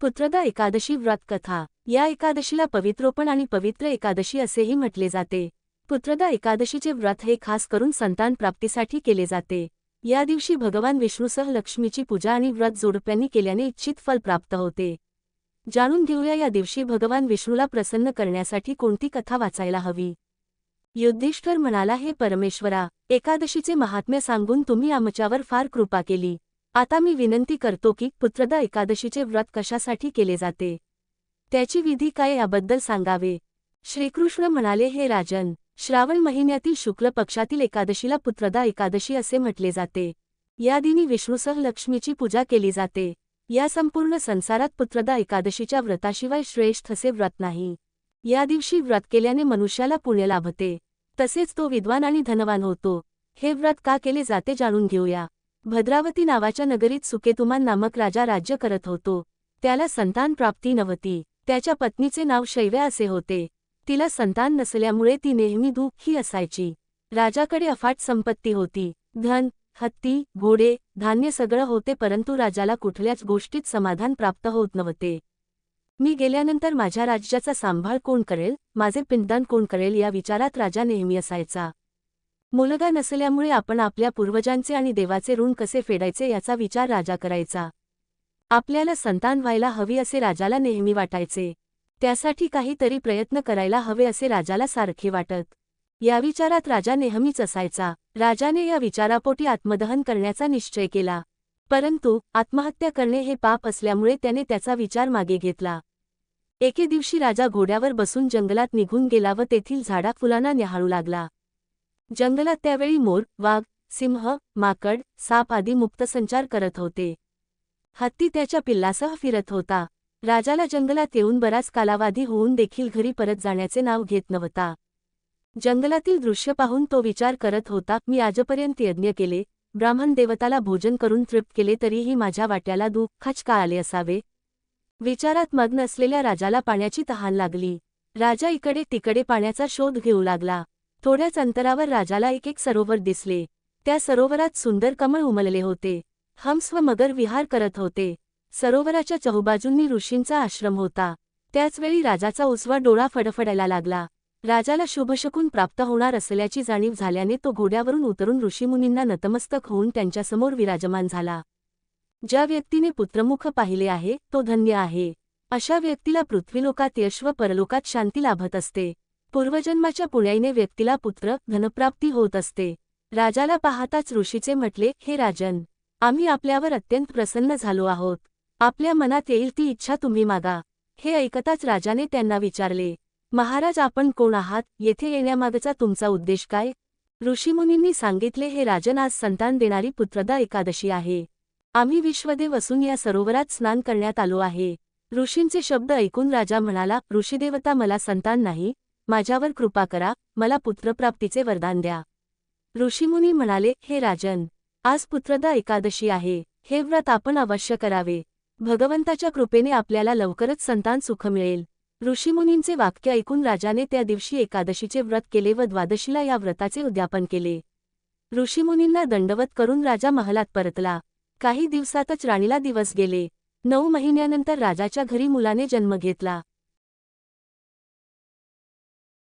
पुत्रदा एकादशी व्रत कथा. या एकादशीला पवित्रोपण आणि पवित्र एकादशी असेही म्हटले जाते. पुत्रदा एकादशीचे व्रत हे खास करून संतान प्राप्तीसाठी केले जाते. या दिवशी भगवान विष्णूसह लक्ष्मीची पूजा आणि व्रत जोडप्यांनी केल्याने इच्छित फल प्राप्त होते. जाणून घेऊया या दिवशी भगवान विष्णूला प्रसन्न करण्यासाठी कोणती कथा वाचायला हवी? युधिष्ठर म्हणाला हे परमेश्वरा एकादशीचे महात्म्य सांगून तुम्ही आमच्यावर फार कृपा केली. आता मी विनंती करतो की पुत्रदा एकादशीचे व्रत कशासाठी केले जाते? त्याची विधी काय याबद्दल सांगावे? श्रीकृष्ण म्हणाले हे राजन श्रावण महिन्यातील शुक्ल पक्षातील एकादशीला पुत्रदा एकादशी असे म्हटले जाते. या दिनी विष्णूसह लक्ष्मीची पूजा केली जाते. या संपूर्ण संसारात पुत्रदा एकादशीच्या व्रताशिवाय श्रेष्ठ असे व्रत नाही. या दिवशी व्रत केल्याने मनुष्याला पुण्य लाभते. तसेच तो विद्वान आणि धनवान होतो. हे व्रत का केले जाते जाणून घेऊया. भद्रावती नावाच्या नगरीत सुकेतुमान नामक राजा राज्य करत होतो. त्याला संतान प्राप्ती नव्हती. त्याच्या पत्नीचे नाव शैव्या असे होते. तिला संतान नसल्यामुळे ती नेहमी दुःखी असायची. राजाकडे अफाट संपत्ती होती. धन हत्ती घोडे धान्य सगळं होते परंतु राजाला कुठल्याच गोष्टीत समाधान प्राप्त होत नव्हते. मी गेल्यानंतर माझ्या राज्याचा सांभाळ कोण करेल? माझे पिंडदान कोण करेल? या विचारात राजा नेहमी असायचा. मुलगा नसल्यामुळे आपण आपल्या पूर्वजांचे आणि देवाचे ऋण कसे फेडायचे याचा विचार राजा करायचा. आपल्याला संतान व्हायला हवी असे राजाला नेहमी वाटायचे. त्यासाठी काहीतरी प्रयत्न करायला हवे असे राजाला सारखे वाटत. या विचारात राजा नेहमीच असायचा. राजाने या विचारापोटी आत्मदहन करण्याचा निश्चय केला. परंतु आत्महत्या करणे हे पाप असल्यामुळे त्याने त्याचा विचार मागे घेतला. एके दिवशी राजा घोड्यावर बसून जंगलात निघून गेला व तेथील झाडा फुलांना न्याहाळू लागला. जंगलात त्यावेळी मोर वाघ सिंह माकड साप आदी मुक्त संचार करत होते. हत्ती त्याच्या पिल्लासह फिरत होता. राजाला जंगलात येऊन बराच कालावधी होऊन देखील घरी परत जाण्याचे नाव घेत नव्हता. जंगलातील दृश्य पाहून तो विचार करत होता मी आजपर्यंत यज्ञ केले ब्राह्मण देवताला भोजन करून तृप्त केले तरीही माझ्या वाट्याला दुःखच का आले असावे विचारात मग्न असलेल्या राजाला पाण्याची तहान लागली. राजा इकडे तिकडे पाण्याचा शोध घेऊ लागला. थोड्याच अंतरावर राजाला एक एक सरोवर दिसले. त्या सरोवरात सुंदर कमळ उमलले होते. हंस व मगर विहार करत होते. सरोवराच्या चहूबाजूंनी ऋषींचा आश्रम होता. त्याचवेळी राजाचा उजवा डोळा फडफडायला लागला. राजाला शुभशकून प्राप्त होणार असल्याची जाणीव झाल्याने तो घोड्यावरून उतरून ऋषीमुनींना नतमस्तक होऊन त्यांच्यासमोर विराजमान झाला. ज्या व्यक्तीने पुत्रमुख पाहिले आहे तो धन्य आहे. अशा व्यक्तीला पृथ्वीलोकात यश व परलोकात शांती लाभत असते. पूर्वजन्माच्या पुण्याईने व्यक्तीला पुत्र धनप्राप्ती होत असते. राजाला पाहताच ऋषीचे म्हटले हे राजन आम्ही आपल्यावर अत्यंत प्रसन्न झालो आहोत. आपल्या मनात येईल ती इच्छा तुम्ही मागा. हे ऐकताच राजाने त्यांना विचारले महाराज आपण कोण आहात? येथे येण्यामागचा तुमचा उद्देश काय? ऋषीमुनींनी सांगितले हे राजन आज संतान देणारी पुत्रदा एकादशी आहे. आम्ही विश्वदेव असून या सरोवरात स्नान करण्यात आलो आहे. ऋषींचे शब्द ऐकून राजा म्हणाला ऋषीदेवता मला संतान नाही. माझ्यावर कृपा करा मला पुत्रप्राप्तीचे वरदान द्या. ऋषीमुनी म्हणाले हे राजन आज पुत्रदा एकादशी आहे हे व्रत आपण अवश्य करावे. भगवंताच्या कृपेने आपल्याला लवकरच संतान सुख मिळेल. ऋषीमुनींचे वाक्य ऐकून राजाने त्या दिवशी एकादशीचे व्रत केले व द्वादशीला या व्रताचे उद्यापन केले. ऋषीमुनींना दंडवत करून राजा महालात परतला. काही दिवसातच राणीला दिवस गेले. नऊ महिन्यानंतर राजाच्या घरी मुलाने जन्म घेतला.